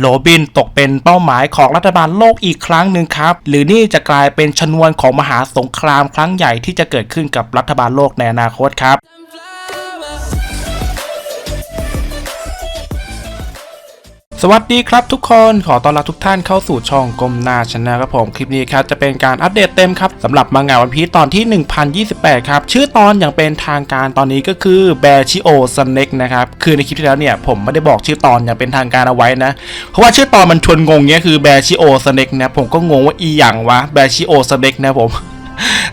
โรบินตกเป็นเป้าหมายของรัฐบาลโลกอีกครั้งหนึ่งครับ หรือนี่จะกลายเป็นชนวนของมหาสงครามครั้งใหญ่ที่จะเกิดขึ้นกับรัฐบาลโลกในอนาคตครับ สวัสดีครับทุกคนขอต้อนรับทุกท่านเข้าสู่ช่องกลมนาชนะครับผมคลิปนี้ครับจะเป็นการอัปเดตเต็มครับสำหรับมังงะวันพีตอนที่ 1028 ครับ ชื่อตอนอย่างเป็นทางการตอนนี้ก็คือแบชิโอสเน็กนะครับ คือในคลิปที่แล้วเนี่ยผมไม่ได้บอกชื่อตอนอย่างเป็นทางการเอาไว้นะ เพราะว่าชื่อตอนมันชวนงงเนี้ยคือแบชิโอสเน็กนะผมก็งงว่าอีหยังวะแบชิโอสเน็กนะผม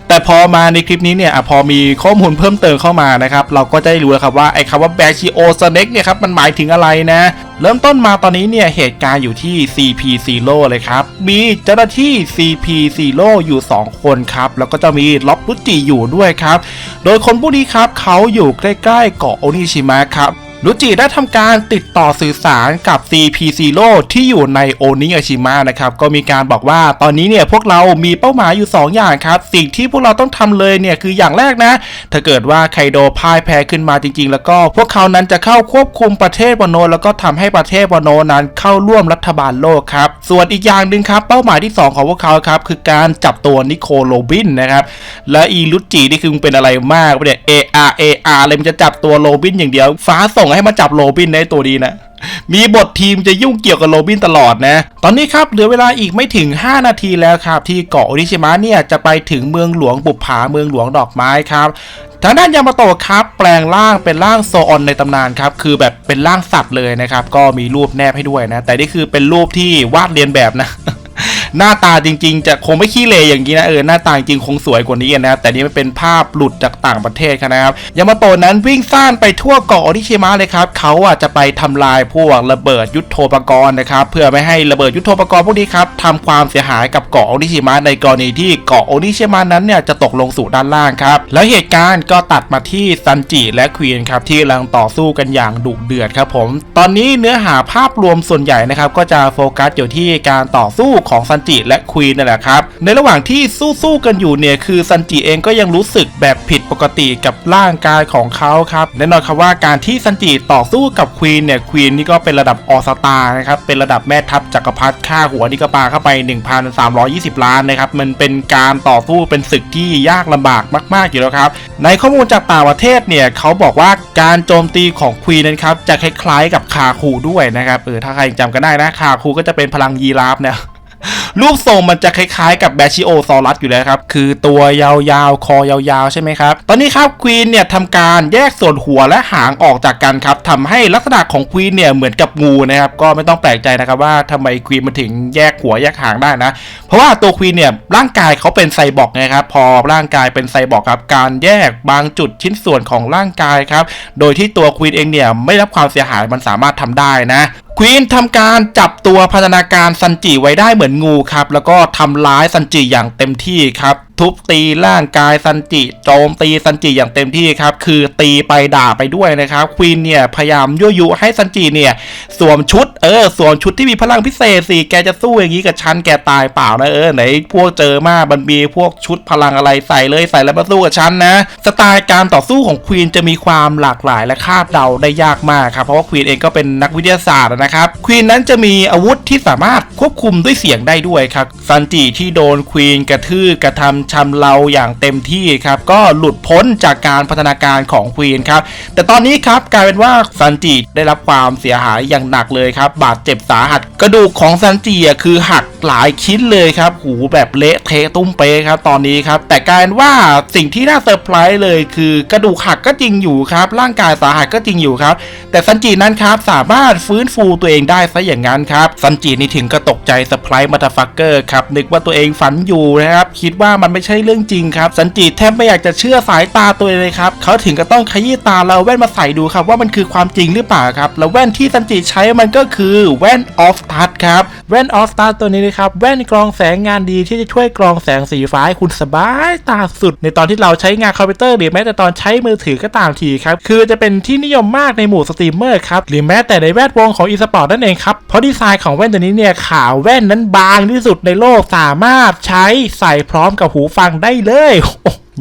แต่พอมาในคลิปนี้เนี่ยอพอมีข้อมูลเพิ่มเติมเข้ามานะครับ เราก็จะได้รู้แล้วครับว่าไอ้คำว่าแบชิโอสเน็กเนี่ยครับมันหมายถึงอะไรนะ เริ่มต้นมาตอนนี้เนี่ยเหตุการณ์อยู่ที่ CP Zero เลยครับ มีเจ้าหน้าที่ CP Zero อยู่ 2 คนครับ แล้วก็จะมีล็อบรุจิอยู่ด้วยครับ โดยคนผู้นี้ครับเขาอยู่ใกล้ๆเกาะโอนิชิมะครับ รุจิได้ทำการติดต่อสื่อสารกับ CP0 ที่อยู่ในโอนิอาชิมะนะครับ ก็มีการบอกว่าตอนนี้เนี่ยพวกเรามีเป้าหมายอยู่ 2 อย่างครับ สิ่งที่พวกเราต้องทำเลยเนี่ยคืออย่างแรกนะ ถ้าเกิดว่าไคโดพ่ายแพ้ขึ้นมาจริง ๆ แล้วก็พวกเขานั้นจะเข้าควบคุมประเทศวานโนแล้วก็ทำให้ประเทศวานโนนั้นเข้าร่วมรัฐบาลโลกครับ ส่วนอีกอย่างหนึ่งครับ เป้าหมายที่ 2 ของพวกเขาครับคือการจับตัวนิโคโรบินนะครับ และอีลุจินี่คือเป็นอะไรมากวะเนี่ย AR AR เลยมันจะจับตัวโรบินอย่างเดียวฟ้าส่งให้มาจับโรบินในตัวดีนะ มีบททีมจะยุ่งเกี่ยวกับโรบินตลอดนะ ตอนนี้ครับเหลือเวลาอีกไม่ถึง 5 นาทีแล้วครับ ที่เกาะโอนิชิมะเนี่ยจะไปถึงเมืองหลวงบุปผาเมืองหลวงดอกไม้ครับทางด้านยามาโตะครับ แปลงร่างเป็นร่างโซออนในตำนานครับ คือแบบเป็นร่างสัตว์เลยนะครับ ก็มีรูปแนบให้ด้วยนะ แต่นี่คือเป็นรูปที่วาดเรียนแบบนะ หน้าตาจริง ๆ จะคงไม่ขี้เลอย่างนี้นะเออหน้าตาจริงคงสวยกว่านี้นะครับแต่นี่มันเป็นภาพหลุดจากต่างประเทศครับนะครับยามาโตะนั้นวิ่งซ่านไปทั่วเกาะโอนิชิมะเลยครับเขาอะจะไปทำลายพวกระเบิดยุทโธปกรณ์นะครับเพื่อไม่ให้ระเบิดยุทโธปกรณ์พวกนี้ครับทำความเสียหายกับเกาะโอนิชิมะในกรณีที่เกาะโอนิชิมะนั้นเนี่ยจะตกลงสู่ด้านล่างครับแล้วเหตุการณ์ก็ตัดมาที่ซันจิและควีนครับที่กำลังต่อสู้กันอย่างดุเดือดครับผม ตอนนี้เนื้อหาภาพรวมส่วนใหญ่นะครับก็จะโฟกัสอยู่ที่การต่อสู้ของซันจิและควีนนั่นแหละครับ ในระหว่างที่สู้ๆกันอยู่เนี่ยคือซันจิเองก็ยังรู้สึกแบบผิดปกติกับร่างกายของเขาครับแน่นอนครับว่าการที่ซันจิต่อสู้กับควีนเนี่ยควีนนี่ก็เป็นระดับออสตานะครับเป็นระดับแม่ทัพจักรพรรดิค่าหัวนี่ก็ปาเข้าไป 1,320 ล้านนะครับมันเป็นการต่อสู้เป็นศึกที่ยากลำบากมาก ๆ อยู่แล้วครับ ในข้อมูลจากต่างประเทศเนี่ยเขาบอกว่าการโจมตีของควีนนั้นครับจะคล้ายๆกับคาคูด้วยนะครับเออถ้าใครจำกันได้นะคาคูก็จะเป็นพลังยีราฟเนี่ย รูปทรงมันจะคล้ายๆ กับแบชิโอซอรัสอยู่แล้วครับ คือตัวยาวๆ คอยาวๆ ใช่ไหมครับ ตอนนี้ครับควีนเนี่ยทำการแยกส่วนหัวและหางออกจากกันครับทำให้ลักษณะของควีนเนี่ยเหมือนกับงูนะครับ ก็ไม่ต้องแปลกใจนะครับว่าทำไมควีนมันถึงแยกหัวแยกหางได้นะ เพราะว่าตัวควีนเนี่ยร่างกายเขาเป็นไซบอร์กนะครับ พอร่างกายเป็นไซบอร์กครับ การแยกบางจุดชิ้นส่วนของร่างกายครับ โดยที่ตัวควีนเองเนี่ยไม่รับความเสียหายมันสามารถทำได้นะ ควีนทำการจับตัวพัฒนาการซันจิไว้ได้เหมือนงูครับ แล้วก็ทำร้ายซันจิอย่างเต็มที่ครับ ทุบตีร่างกายซันจิโจมตีซันจิอย่างเต็มที่ครับ คือตีไปด่าไปด้วยนะครับควีนเนี่ยพยายามยั่วยุให้ซันจิเนี่ยสวมชุดเออสวมชุดที่มีพลังพิเศษสิแกจะสู้อย่างนี้กับฉันแกตายเปล่านะเออไหนพวกเจอมาบันบีพวกชุดพลังอะไรใส่เลยใส่แล้วมาสู้กับฉันนะ สไตล์การต่อสู้ของควีนจะมีความหลากหลายและคาดเดาได้ยากมากครับเพราะว่าควีนเองก็เป็นนักวิทยาศาสตร์นะครับควีนนั้นจะมีอาวุธที่สามารถควบคุมด้วยเสียงได้ด้วยครับซันจิที่โดนควีนกระทืบกระทำชำเราอย่างเต็มที่ครับก็หลุดพ้นจากการพัฒนาการของควีนครับแต่ตอนนี้ครับกลายเป็นว่าซันจิได้รับความเสียหายอย่างหนักเลยครับบาดเจ็บสาหัส กระดูกของซันจิคือหักหลายชิ้นเลยครับหูแบบเละเทะตุ้มเปครับตอนนี้ครับแต่กลายเป็นว่าสิ่งที่น่าเซอร์ไพรส์เลยคือกระดูกหักก็จริงอยู่ครับ ร่างกายสาหัสก็จริงอยู่ครับ แต่ซันจินั้นครับสามารถฟื้นฟูตัวเองได้ซะอย่างนั้นครับซันจินี่ถึงก็ตกใจเซอร์ไพรส์มาตาฟักเกอร์ครับนึกว่าตัวเองฝันอยู่นะครับคิดว่ามันไม่ใช่เรื่องจริงครับซันจิแทบไม่อยากจะเชื่อสายตาตัวเองเลยครับเขาถึงก็ต้องขยี้ตาแล้วแว่นมาใส่ดูครับว่ามันคือความจริงหรือเปล่าครับแล้วแว่นที่ซันจิใช้มันก็คือแว่นออฟทัชครับแว่นออฟทัชตัวนี้นะครับแว่นกรองแสงงานดีที่จะช่วยกรองแสงสีฟ้าให้คุณสบายตาสุด ในตอนที่เราใช้งานคอมพิวเตอร์หรือแม้แต่ตอนใช้มือถือก็ตามทีครับคือจะเป็นที่นิยมมากในหมู่สตรีมเมอร์ครับหรือแม้แต่ในแวดวงของอีสปอร์ตนั่นเองครับเพราะดีไซน์ของแว่นตัวนี้เนี่ยขาวแว่นนั้นบางที่สุดในโลกสามารถใช้ใส่พร้อมกับหูฟังได้เลย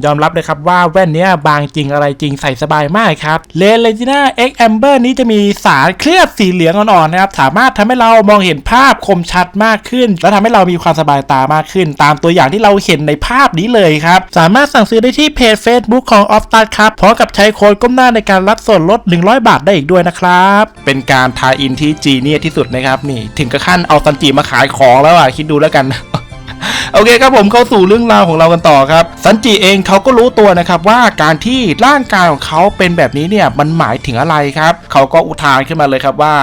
ยอมรับเลยครับว่าแว่นนี้บางจริงอะไรจริงใส่สบายมากครับเลนเลจิน่า X Amber นี้จะมีสารเคลือบสีเหลืองอ่อนๆนะครับ สามารถทำให้เรามองเห็นภาพคมชัดมากขึ้น และทำให้เรามีความสบายตามากขึ้น ตามตัวอย่างที่เราเห็นในภาพนี้เลยครับ สามารถสั่งซื้อได้ที่เพจ Facebook ของ o f t a r ครับพร้อมกับใช้โค้ดก้มหน้าในการรับส่วนลด 100 บาทได้อีกด้วยนะครับ เป็นการทายอินที่จีเนียที่สุดนะครับนี่ถึงกับขั้นเอาซันจิมาขายของแล้วอะคิดดูแล้วกัน โอเคครับผมเข้าสู่เรื่องราวของเรากันต่อครับ สันจิเองเขาก็รู้ตัวนะครับว่าการที่ร่างกายของเขาเป็นแบบนี้เนี่ยมันหมายถึงอะไรครับเขาก็อุทานขึ้นมาเลยครับว่า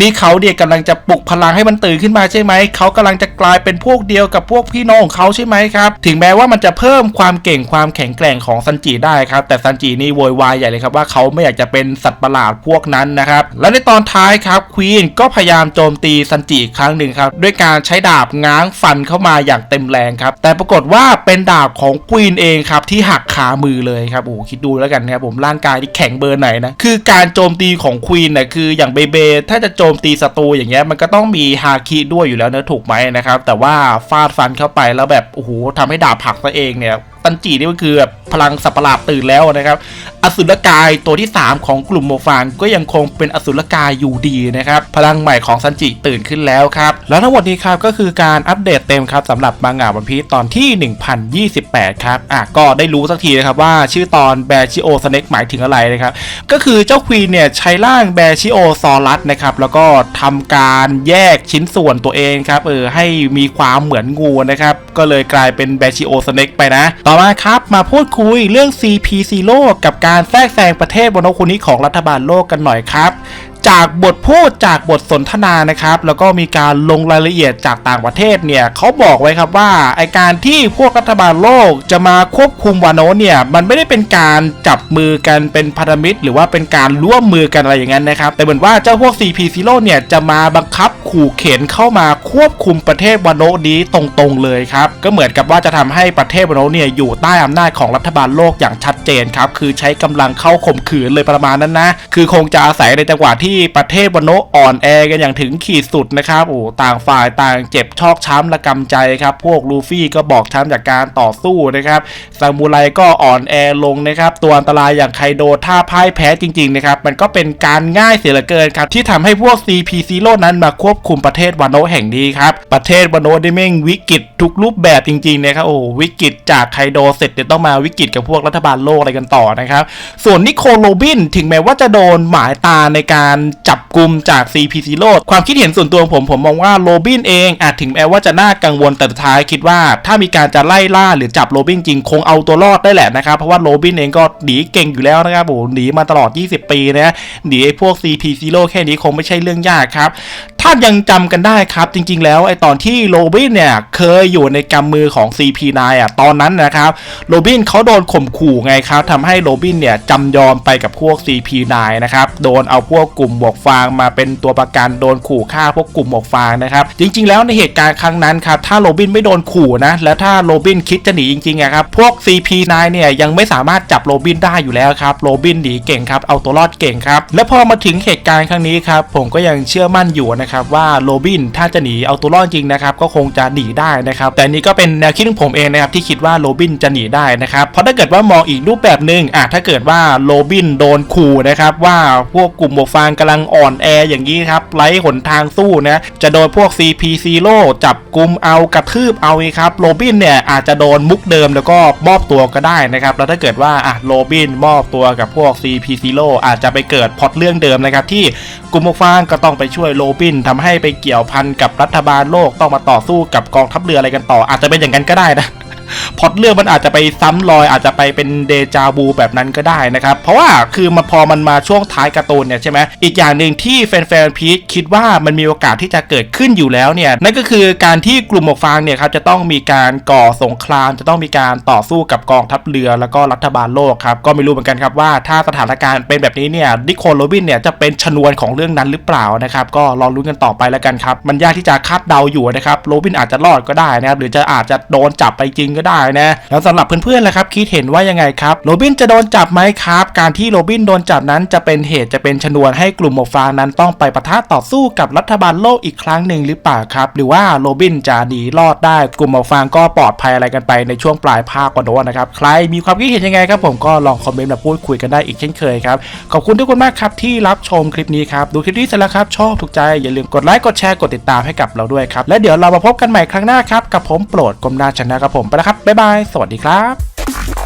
นี่เขาเนี่ยกำลังจะปลุกพลังให้มันตื่นขึ้นมาใช่ไหมเขากำลังจะกลายเป็นพวกเดียวกับพวกพี่น้องของเขาใช่ไหมครับถึงแม้ว่ามันจะเพิ่มความเก่งความแข็งแกร่งของซันจิได้ครับแต่ซันจินี่โวยวายใหญ่เลยครับว่าเขาไม่อยากจะเป็นสัตว์ประหลาดพวกนั้นนะครับและในตอนท้ายครับควีนก็พยายามโจมตีซันจิอีกครั้งหนึ่งครับด้วยการใช้ดาบง้างฟันเข้ามาอย่างเต็มแรงครับ แต่ปรากฏว่าเป็นดาบของควีนเองครับที่หักขามือเลยครับโอ้คิดดูแล้วกันนะครับผมร่างกายที่แข็งเบอร์ไหนนะคือการโจมตีของควีนเนี่ยคืออย่างเบเบถ้าจะโจมตีศัตรูอย่างเงี้ยมันก็ต้องมีฮาคิด้วยอยู่แล้วนะถูกไหมนะครับแต่ว่าฟาดฟันเข้าไปแล้วแบบโอ้โหทำให้ดาบหักซะเองเนี่ยตันจีนี่ก็คือแบบพลังสัปะหลาดตื่นแล้วนะครับ อสุรกายตัวที่ 3 ของกลุ่มโมฟานก็ยังคงเป็นอสุรกายอยู่ดีนะครับ พลังใหม่ของซันจิตื่นขึ้นแล้วครับ แล้วทั้งหมดนี้ครับก็คือการอัปเดตเต็มครับสำหรับมังงะวันพีตอนที่ 1028 ครับ อะก็ได้รู้สักทีนะครับว่าชื่อตอนแบชิโอสเน็กหมายถึงอะไรนะครับ ก็คือเจ้าควีนเนี่ยใช้ร่างแบชิโอซอรัสนะครับ แล้วก็ทำการแยกชิ้นส่วนตัวเองครับเออให้มีความเหมือนงูนะครับ ก็เลยกลายเป็นแบชิโอสเน็กไปนะตอมาครับมาพูดคุยเรื่อง CP0 กับการแทรกแซงประเทศบนโลกคนนี้ของรัฐบาลโลกกันหน่อยครับ จากบทพูดจากบทสนทนานะครับ แล้วก็มีการลงรายละเอียดจากต่างประเทศเนี่ยเขาบอกไว้ครับว่าไอการที่พวกรัฐบาลโลกจะมาควบคุมวานโนเนี่ยมันไม่ได้เป็นการจับมือกันเป็นพันธมิตร หรือว่าเป็นการร่วมมือกันอะไรอย่างนั้นนะครับ แต่เหมือนว่าเจ้าพวก CP0 เนี่ยจะมาบังคับขู่เข็นเข้ามาควบคุมประเทศวานโนนี้ตรงๆเลยครับก็เหมือนกับว่าจะทำให้ประเทศวานโนเนี่ยอยู่ใต้อำนาจของรัฐบาลโลกอย่างชัดเจนครับคือใช้กำลังเข้าข่มขืนเลยประมาณนั้นนะคือคงจะอาศัยในจังหวะที่ประเทศวานโนอ่อนแอกันอย่างถึงขีดสุดนะครับโอ้ต่างฝ่ายต่างเจ็บชอกช้ำและกำใจครับ พวกลูฟี่ก็บอกช้ำจากการต่อสู้นะครับซามูไรก็อ่อนแอลงนะครับ ตัวอันตรายอย่างไคโดถ้าพ่ายแพ้จริงๆนะครับ มันก็เป็นการง่ายเสียเหลือเกินครับ ที่ทำให้พวก CP0 นั้นมาควบคุมประเทศวานโนแห่งนี้ครับ ประเทศวานโนได้แม่งวิกฤตทุกรูปแบบจริงๆนะครับโอ้วิกฤตจากไคโดเสร็จเดี๋ยวต้องมาวิกฤตกับพวกรัฐบาลโลกอะไรกันต่อนะครับ ส่วนนิโคลโรบินถึงแม้ว่าจะโดนหมายตาในการจับกลุ่มจาก CP0 ความคิดเห็นส่วนตัวของผมผมมองว่าโรบินเองอาจถึงแม้ว่าจะน่ากังวลแต่สุดท้ายคิดว่า ถ้ามีการจะไล่ล่าหรือจับโรบินจริงคงเอาตัวรอดได้แหละนะครับ เพราะว่าโรบินเองก็หนีเก่งอยู่แล้วนะครับโอ้โหหนีมาตลอด 20 ปีนะหนีไอ้พวก CP0 แค่นี้คงไม่ใช่เรื่องยากครับถ้ายังจำกันได้ครับจริง ๆ แล้วไอตอนที่โรบินเนี่ยเคยอยู่ในกำมือของ CP9 อะตอนนั้นนะครับโรบินเขาโดนข่มขู่ไงครับทำให้โรบินเนี่ยจำยอมไปกับพวก CP9 นะครับโดนเอาพวกกลุ่มหมวกฟางมาเป็นตัวประกันโดนขู่ฆ่าพวกกลุ่มหมวกฟางนะครับจริง ๆ แล้วในเหตุการณ์ครั้งนั้นครับถ้าโรบินไม่โดนขู่นะแล้วถ้าโรบินคิดจะหนีจริงๆอะครับพวก CP9 เนี่ยยังไม่สามารถจับโรบินได้อยู่แล้วครับโรบินหนีเก่งครับเอาตัวรอดเก่งครับและพอมาถึงเหตุการณ์ครั้งนี้ครับผมก็ยังเชื่อมั่นอยู่นะครับว่าโรบินถ้าจะหนีเอาตัวรอดจริงนะครับก็คงจะหนีได้นะครับแต่นี่ก็เป็นแนวคิดของผมเองนะครับที่คิดว่าโรบินจะหนีได้นะครับเพราะถ้าเกิดว่ามองอีกรูปแบบหนึ่งอะถ้าเกิดว่าโรบินโดนขู่นะครับว่าพวกกลุ่มหมวกฟางกำลังอ่อนแออย่างนี้ครับไร้หนทางสู้นะจะโดนพวก CP0 จับกลุ่มเอากระทืบเอาไงครับโรบินเนี่ยอาจจะโดนมุกเดิมแล้วก็มอบตัวก็ได้นะครับแล้วถ้าเกิดว่าอะโรบินมอบตัวกับพวก CP0 อาจจะไปเกิดพอตเรื่องเดิมนะครับที่กลุ่มหมวกฟางก็ต้องไปช่วยโรบินทำให้ไปเกี่ยวพันกับรัฐบาลโลกต้องมาต่อสู้กับกองทัพเรืออะไรกันต่อ อาจจะเป็นอย่างนั้นก็ได้นะ พอตเรื่องมันอาจจะไปซ้ำรอยอาจจะไปเป็นเดจาวูแบบนั้นก็ได้นะครับ เพราะว่าคือมันพอมันมาช่วงท้ายการ์ตูนเนี่ยใช่ไหมอีกอย่างหนึ่งที่แฟนๆพีชคิดว่ามันมีโอกาสที่จะเกิดขึ้นอยู่แล้วเนี่ยนั่นก็คือการที่กลุ่มหมวกฟางเนี่ยครับจะต้องมีการก่อสงคราม จะต้องมีการต่อสู้กับกองทัพเรือแล้วก็รัฐบาลโลกครับก็ไม่รู้เหมือนกันครับว่าถ้าสถานการณ์เป็นแบบนี้เนี่ยดิโคลโรบินเนี่ยจะเป็นชนวนของเรื่องนั้นหรือเปล่านะครับก็รอรุ้นกันต่อไปแล้วกันครับมันยากที่จะคาดเดาอยู่นะครับโรบินอาจจะรอดก็ได้นะครับหรือจะอาจจะโดนจับไปจริงกก็ได้นะ แล้วสำหรับเพื่อนๆล่ะครับคิดเห็นว่ายังไงครับโรบินจะโดนจับไหมครับ การที่โรบินโดนจับนั้นจะเป็นเหตุจะเป็นชนวนให้กลุ่มหมวกฟางนั้นต้องไปปะทะต่อสู้กับรัฐบาลโลกอีกครั้งหนึ่งหรือเปล่าครับ หรือว่าโรบินจะหนีรอดได้กลุ่มหมวกฟางก็ปลอดภัยอะไรกันไปในช่วงปลายภาคก็โดนนะครับใครมีความคิดเห็นยังไงครับผมก็ลองคอมเมนต์มาพูดคุยกันได้อีกเช่นเคยครับขอบคุณทุกคนมากครับที่รับชมคลิปนี้ครับดูคลิปนี้เสร็จแล้วครับชอบถูกใจอย่าลืมกดไลค์กดแชร์กดติดตามให้กับเราด้วยครับและเดี๋ยวเรามาพบกันใหม่ครั้งหน้าครับกับผมโปรดกรมนาชนะครับผมไปแล้วับบ๊ายบาย สวัสดีครับ